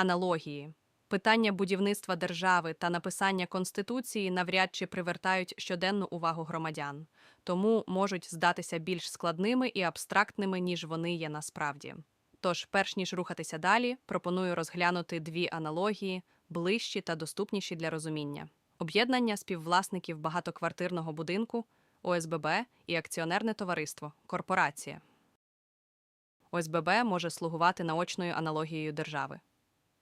Аналогії. Питання будівництва держави та написання конституції навряд чи привертають щоденну увагу громадян, тому можуть здатися більш складними і абстрактними, ніж вони є насправді. Тож, перш ніж рухатися далі, пропоную розглянути дві аналогії, ближчі та доступніші для розуміння: об'єднання співвласників багатоквартирного будинку, ОСББ і акціонерне товариство, корпорація. ОСББ може слугувати наочною аналогією держави.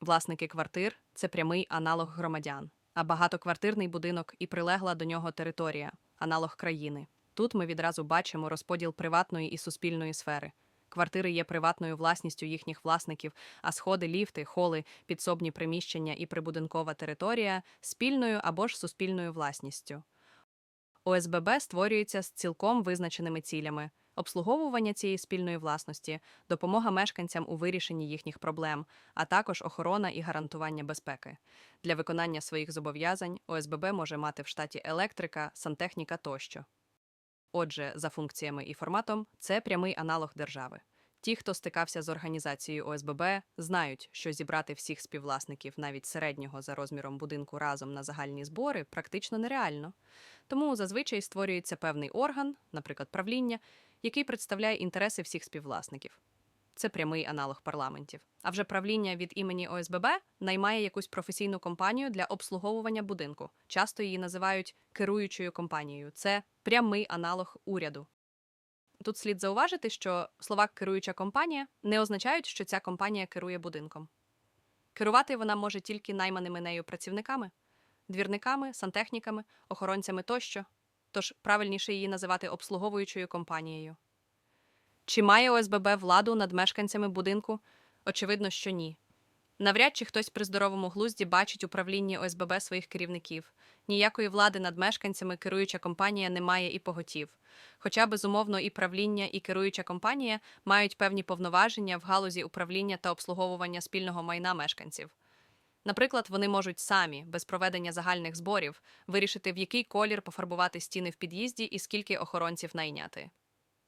Власники квартир це прямий аналог громадян, а багатоквартирний будинок і прилегла до нього територія аналог країни. Тут ми відразу бачимо розподіл приватної і суспільної сфери. Квартири є приватною власністю їхніх власників, а сходи, ліфти, холи, підсобні приміщення і прибудинкова територія спільною або ж суспільною власністю. ОСББ створюється з цілком визначеними цілями: обслуговування цієї спільної власності, допомога мешканцям у вирішенні їхніх проблем, а також охорона і гарантування безпеки. Для виконання своїх зобов'язань ОСББ може мати в штаті електрика, сантехніка тощо. Отже, за функціями і форматом, це прямий аналог держави. Ті, хто стикався з організацією ОСББ, знають, що зібрати всіх співвласників навіть середнього за розміром будинку разом на загальні збори практично нереально. Тому зазвичай створюється певний орган, наприклад, правління, який представляє інтереси всіх співвласників. Це прямий аналог парламентів. А вже правління від імені ОСББ наймає якусь професійну компанію для обслуговування будинку. Часто її називають керуючою компанією. Це прямий аналог уряду. Тут слід зауважити, що слова керуюча компанія не означають, що ця компанія керує будинком. Керувати вона може тільки найманими нею працівниками, двірниками, сантехніками, охоронцями тощо, тож правильніше її називати обслуговуючою компанією. Чи має ОСББ владу над мешканцями будинку? Очевидно, що ні. Навряд чи хтось при здоровому глузді бачить у правлінні ОСББ своїх керівників. Ніякої влади над мешканцями керуюча компанія не має і поготів. Хоча, безумовно, і правління, і керуюча компанія мають певні повноваження в галузі управління та обслуговування спільного майна мешканців. Наприклад, вони можуть самі, без проведення загальних зборів, вирішити, в який колір пофарбувати стіни в під'їзді і скільки охоронців найняти.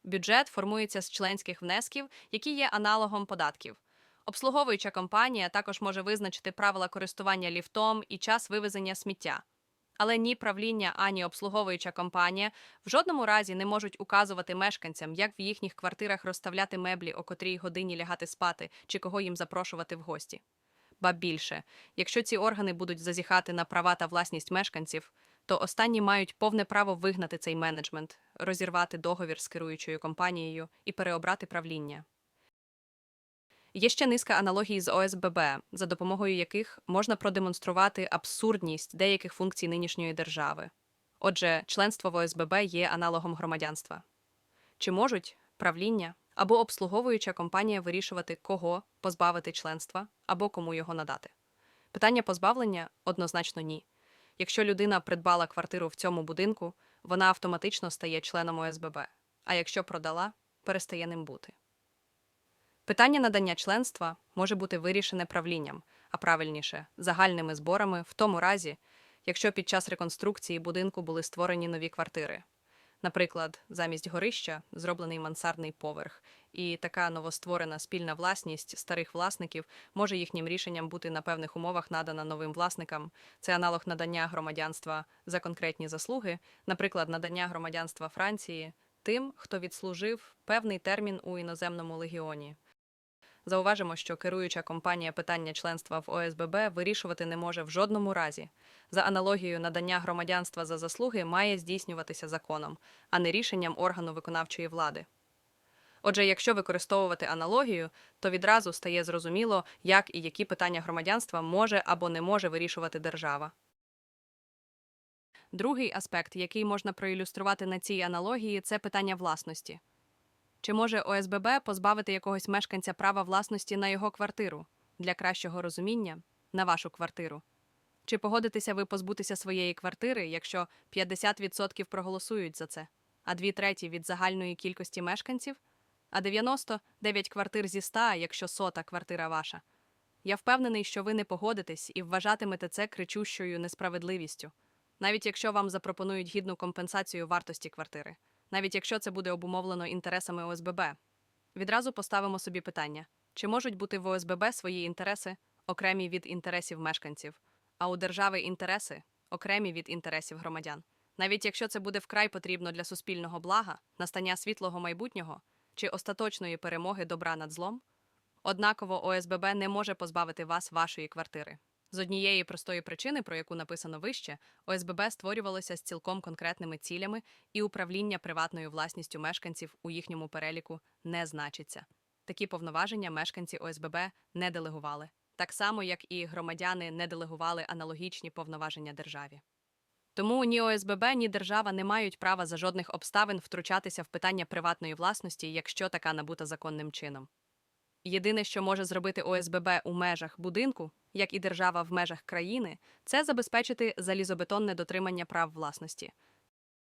Бюджет формується з членських внесків, які є аналогом податків. Обслуговуюча компанія також може визначити правила користування ліфтом і час вивезення сміття. Але ні правління, ані обслуговуюча компанія в жодному разі не можуть указувати мешканцям, як в їхніх квартирах розставляти меблі, о котрій годині лягати спати, чи кого їм запрошувати в гості. Ба більше, якщо ці органи будуть зазіхати на права та власність мешканців, то останні мають повне право вигнати цей менеджмент, розірвати договір з керуючою компанією і переобрати правління. Є ще низка аналогій з ОСББ, за допомогою яких можна продемонструвати абсурдність деяких функцій нинішньої держави. Отже, членство в ОСББ є аналогом громадянства. Чи можуть правління або обслуговуюча компанія вирішувати, кого позбавити членства або кому його надати? Питання позбавлення однозначно ні. Якщо людина придбала квартиру в цьому будинку, вона автоматично стає членом ОСББ, а якщо продала, перестає ним бути. Питання надання членства може бути вирішене правлінням, а правильніше загальними зборами в тому разі, якщо під час реконструкції будинку були створені нові квартири. Наприклад, замість горища зроблений мансардний поверх, і така новостворена спільна власність старих власників може їхнім рішенням бути на певних умовах надана новим власникам. Це аналог надання громадянства за конкретні заслуги, наприклад, надання громадянства Франції тим, хто відслужив певний термін у іноземному легіоні. Зауважимо, що керуюча компанія питання членства в ОСББ вирішувати не може в жодному разі. За аналогією, надання громадянства за заслуги має здійснюватися законом, а не рішенням органу виконавчої влади. Отже, якщо використовувати аналогію, то відразу стає зрозуміло, як і які питання громадянства може або не може вирішувати держава. Другий аспект, який можна проілюструвати на цій аналогії, це питання власності. Чи може ОСББ позбавити якогось мешканця права власності на його квартиру для кращого розуміння на вашу квартиру? Чи погодитеся ви позбутися своєї квартири, якщо 50% проголосують за це, а дві треті від загальної кількості мешканців, а 99 квартир зі 100, якщо сота квартира ваша? Я впевнений, що ви не погодитесь і вважатимете це кричущою несправедливістю, навіть якщо вам запропонують гідну компенсацію вартості квартири навіть якщо це буде обумовлено інтересами ОСББ. Відразу поставимо собі питання: чи можуть бути в ОСББ свої інтереси, окремі від інтересів мешканців, а у держави інтереси окремі від інтересів громадян. Навіть якщо це буде вкрай потрібно для суспільного блага, настання світлого майбутнього чи остаточної перемоги добра над злом, однаково ОСББ не може позбавити вас вашої квартири. З однієї простої причини, про яку написано вище, ОСББ створювалося з цілком конкретними цілями, і управління приватною власністю мешканців у їхньому переліку не значиться. Такі повноваження мешканці ОСББ не делегували, так само як і громадяни не делегували аналогічні повноваження державі. Тому ні ОСББ, ні держава не мають права за жодних обставин втручатися в питання приватної власності, якщо така набута законним чином. Єдине, що може зробити ОСББ у межах будинку, як і держава в межах країни, це забезпечити залізобетонне дотримання прав власності.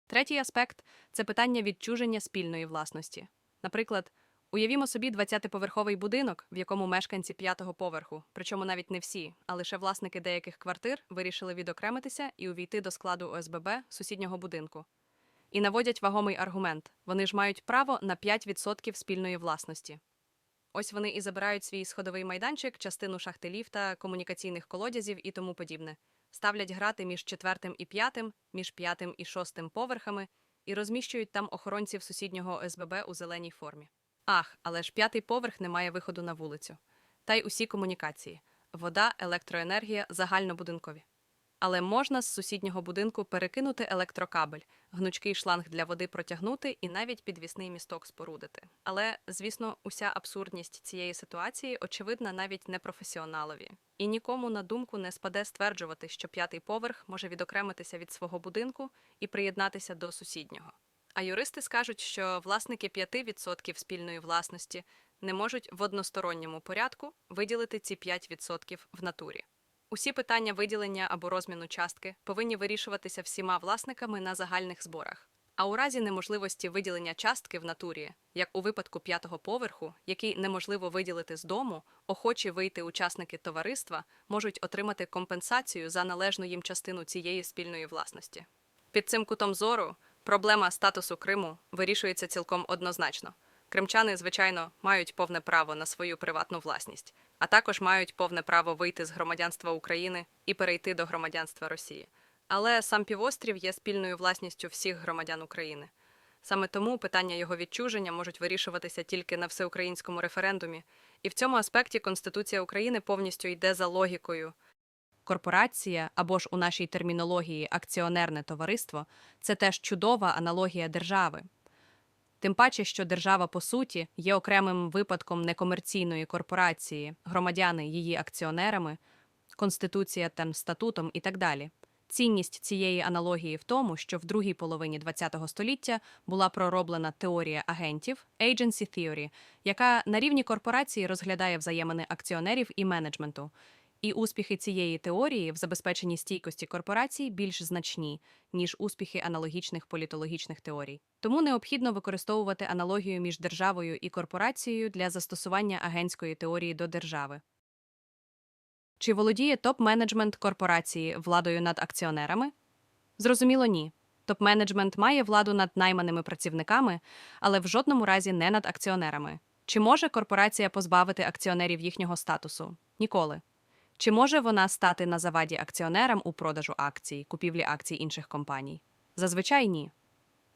Третій аспект це питання відчуження спільної власності. Наприклад, уявімо собі 20-поверховий будинок, в якому мешканці п'ятого поверху, причому навіть не всі, а лише власники деяких квартир вирішили відокремитися і увійти до складу ОСББ сусіднього будинку. І наводять вагомий аргумент: вони ж мають право на 5% спільної власності. Ось вони і забирають свій сходовий майданчик, частину шахти ліфта, комунікаційних колодязів і тому подібне. Ставлять грати між четвертим і п'ятим, між п'ятим і шостим поверхами і розміщують там охоронців сусіднього ОСББ у зеленій формі. Ах, але ж п'ятий поверх не має виходу на вулицю. Та й усі комунікації: вода, електроенергія, загальнобудинкові. Але можна з сусіднього будинку перекинути електрокабель, гнучкий шланг для води протягнути і навіть підвісний місток спорудити. Але, звісно, уся абсурдність цієї ситуації очевидна навіть непрофесіоналові. І нікому на думку не спаде стверджувати, що п'ятий поверх може відокремитися від свого будинку і приєднатися до сусіднього. А юристи скажуть, що власники 5% спільної власності не можуть в односторонньому порядку виділити ці 5% в натурі. Усі питання виділення або розміну частки повинні вирішуватися всіма власниками на загальних зборах. А у разі неможливості виділення частки в натурі, як у випадку п'ятого поверху, який неможливо виділити з дому, охочі вийти учасники товариства можуть отримати компенсацію за належну їм частину цієї спільної власності. Під цим кутом зору проблема статусу Криму вирішується цілком однозначно. Кримчани, звичайно, мають повне право на свою приватну власність, а також мають повне право вийти з громадянства України і перейти до громадянства Росії. Але сам півострів є спільною власністю всіх громадян України. Саме тому питання його відчуження можуть вирішуватися тільки на всеукраїнському референдумі, і в цьому аспекті Конституція України повністю йде за логікою. Корпорація або ж у нашій термінології акціонерне товариство це теж чудова аналогія держави. Тим паче, що держава, по суті, є окремим випадком некомерційної корпорації, громадяни її акціонерами, конституція та статутом і так далі. Цінність цієї аналогії в тому, що в другій половині ХХ століття була пророблена теорія агентів Agency Theory, яка на рівні корпорації розглядає взаємини акціонерів і менеджменту. І успіхи цієї теорії в забезпеченні стійкості корпорацій більш значні, ніж успіхи аналогічних політологічних теорій. Тому необхідно використовувати аналогію між державою і корпорацією для застосування агентської теорії до держави. Чи володіє топ-менеджмент корпорації владою над акціонерами? Зрозуміло, ні. Топ-менеджмент має владу над найманими працівниками, але в жодному разі не над акціонерами. Чи може корпорація позбавити акціонерів їхнього статусу? Ніколи. Чи може вона стати на заваді акціонерам у продажу акцій, купівлі акцій інших компаній? Зазвичай ні.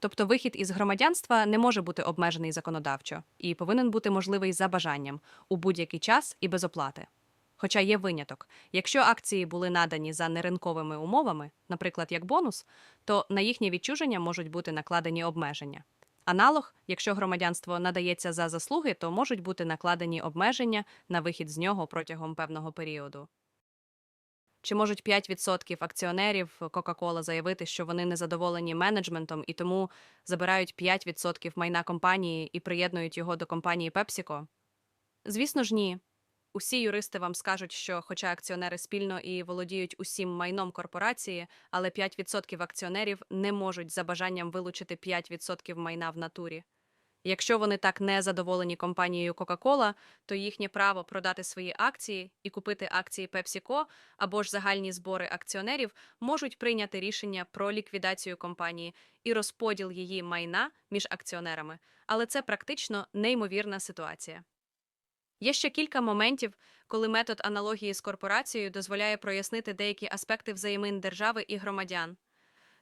Тобто вихід із громадянства не може бути обмежений законодавчо і повинен бути можливий за бажанням у будь-який час і без оплати. Хоча є виняток, якщо акції були надані за неринковими умовами, наприклад, як бонус, то на їхнє відчуження можуть бути накладені обмеження. Аналог, якщо громадянство надається за заслуги, то можуть бути накладені обмеження на вихід з нього протягом певного періоду. Чи можуть 5% акціонерів Coca-Cola заявити, що вони незадоволені менеджментом і тому забирають 5% майна компанії і приєднують його до компанії PepsiCo? Звісно ж, ні. Усі юристи вам скажуть, що, хоча акціонери спільно і володіють усім майном корпорації, але 5% акціонерів не можуть за бажанням вилучити 5% майна в натурі. Якщо вони так не задоволені компанією Coca-Cola, то їхнє право продати свої акції і купити акції PepsiCo або ж загальні збори акціонерів можуть прийняти рішення про ліквідацію компанії і розподіл її майна між акціонерами, але це практично неймовірна ситуація. Є ще кілька моментів, коли метод аналогії з корпорацією дозволяє прояснити деякі аспекти взаємин держави і громадян.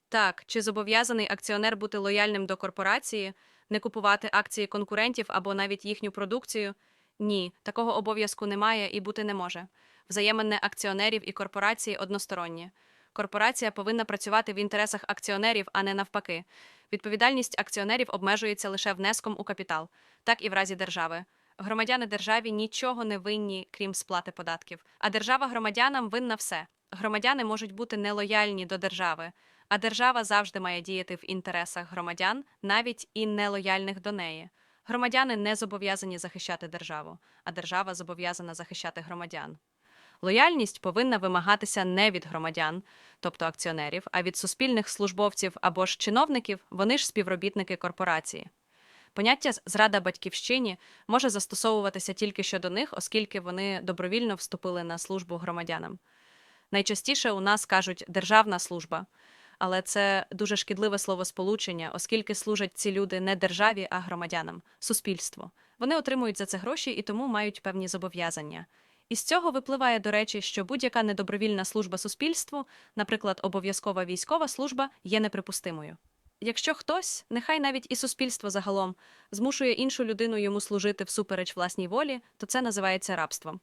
Так, чи зобов'язаний акціонер бути лояльним до корпорації, не купувати акції конкурентів або навіть їхню продукцію? Ні, такого обов'язку немає і бути не може. Взаємини акціонерів і корпорації односторонні. Корпорація повинна працювати в інтересах акціонерів, а не навпаки. Відповідальність акціонерів обмежується лише внеском у капітал, так і в разі держави. Громадяни державі нічого не винні, крім сплати податків. А держава громадянам винна все. Громадяни можуть бути нелояльні до держави, а держава завжди має діяти в інтересах громадян, навіть і нелояльних до неї. Громадяни не зобов'язані захищати державу, а держава зобов'язана захищати громадян. Лояльність повинна вимагатися не від громадян, тобто акціонерів, а від суспільних службовців або ж чиновників, вони ж співробітники корпорації. Поняття зрада батьківщині може застосовуватися тільки щодо них, оскільки вони добровільно вступили на службу громадянам. Найчастіше у нас кажуть державна служба, але це дуже шкідливе словосполучення, оскільки служать ці люди не державі, а громадянам, суспільству. Вони отримують за це гроші і тому мають певні зобов'язання. Із цього випливає, до речі, що будь-яка недобровільна служба суспільству, наприклад, обов'язкова військова служба, є неприпустимою. Якщо хтось, нехай навіть і суспільство загалом, змушує іншу людину йому служити всупереч власній волі, то це називається рабством.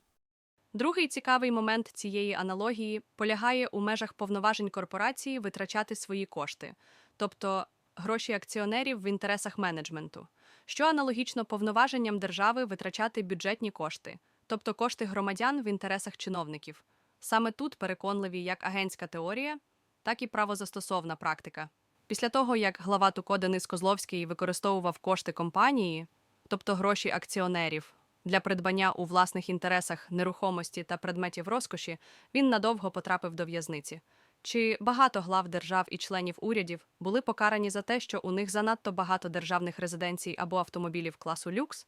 Другий цікавий момент цієї аналогії полягає у межах повноважень корпорації витрачати свої кошти, тобто гроші акціонерів в інтересах менеджменту, що аналогічно повноваженням держави витрачати бюджетні кошти, тобто кошти громадян в інтересах чиновників. Саме тут переконливі як агентська теорія, так і правозастосовна практика. Після того, як глава ТУКО Денис Козловський використовував кошти компанії, тобто гроші акціонерів, для придбання у власних інтересах нерухомості та предметів розкоші, він надовго потрапив до в'язниці. Чи багато глав держав і членів урядів були покарані за те, що у них занадто багато державних резиденцій або автомобілів класу люкс?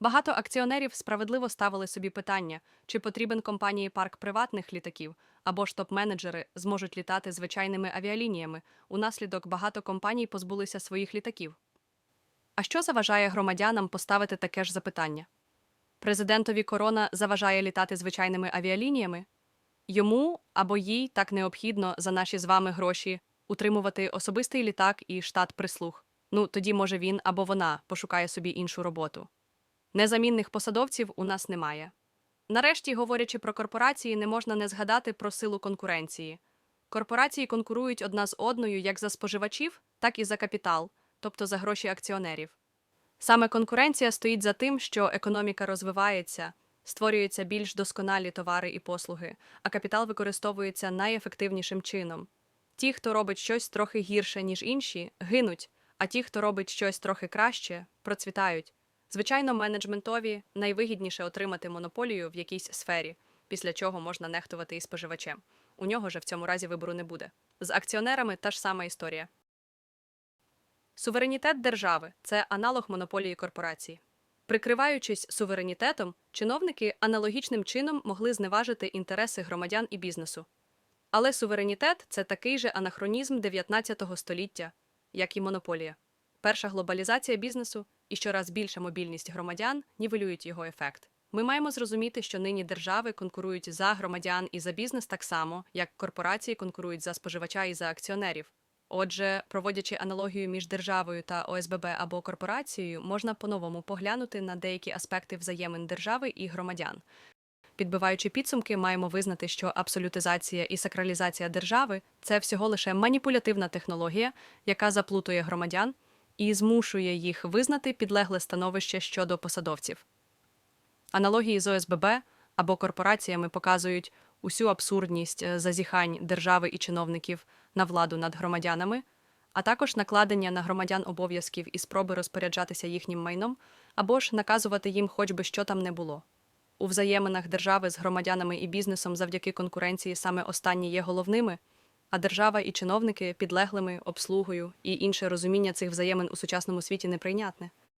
Багато акціонерів справедливо ставили собі питання, чи потрібен компанії парк приватних літаків, або ж топ-менеджери зможуть літати звичайними авіалініями. Унаслідок багато компаній позбулися своїх літаків. А що заважає громадянам поставити таке ж запитання? Президентові корона заважає літати звичайними авіалініями? Йому або їй так необхідно за наші з вами гроші утримувати особистий літак і штат прислуг. Ну тоді, може, він або вона пошукає собі іншу роботу. Незамінних посадовців у нас немає. Нарешті, говорячи про корпорації, не можна не згадати про силу конкуренції. Корпорації конкурують одна з одною як за споживачів, так і за капітал, тобто за гроші акціонерів. Саме конкуренція стоїть за тим, що економіка розвивається, створюються більш досконалі товари і послуги, а капітал використовується найефективнішим чином. Ті, хто робить щось трохи гірше, ніж інші, гинуть, а ті, хто робить щось трохи краще, процвітають. Звичайно, менеджментові найвигідніше отримати монополію в якійсь сфері, після чого можна нехтувати і споживачем. У нього же в цьому разі вибору не буде. З акціонерами та ж сама історія. Суверенітет держави це аналог монополії корпорації. Прикриваючись суверенітетом, чиновники аналогічним чином могли зневажити інтереси громадян і бізнесу. Але суверенітет це такий же анахронізм 19 століття, як і монополія. Перша глобалізація бізнесу і щораз більша мобільність громадян нівелюють його ефект. Ми маємо зрозуміти, що нині держави конкурують за громадян і за бізнес так само, як корпорації конкурують за споживача і за акціонерів. Отже, проводячи аналогію між державою та ОСББ або корпорацією, можна по-новому поглянути на деякі аспекти взаємин держави і громадян. Підбиваючи підсумки, маємо визнати, що абсолютизація і сакралізація держави це всього лише маніпулятивна технологія, яка заплутує громадян і змушує їх визнати підлегле становище щодо посадовців. Аналогії з ОСББ або корпораціями показують усю абсурдність е, зазіхань держави і чиновників на владу над громадянами, а також накладення на громадян обов'язків і спроби розпоряджатися їхнім майном або ж наказувати їм хоч би що там не було. У взаєминах держави з громадянами і бізнесом завдяки конкуренції саме останні є головними, а держава і чиновники підлеглими, обслугою і інше розуміння цих взаємин у сучасному світі неприйнятне.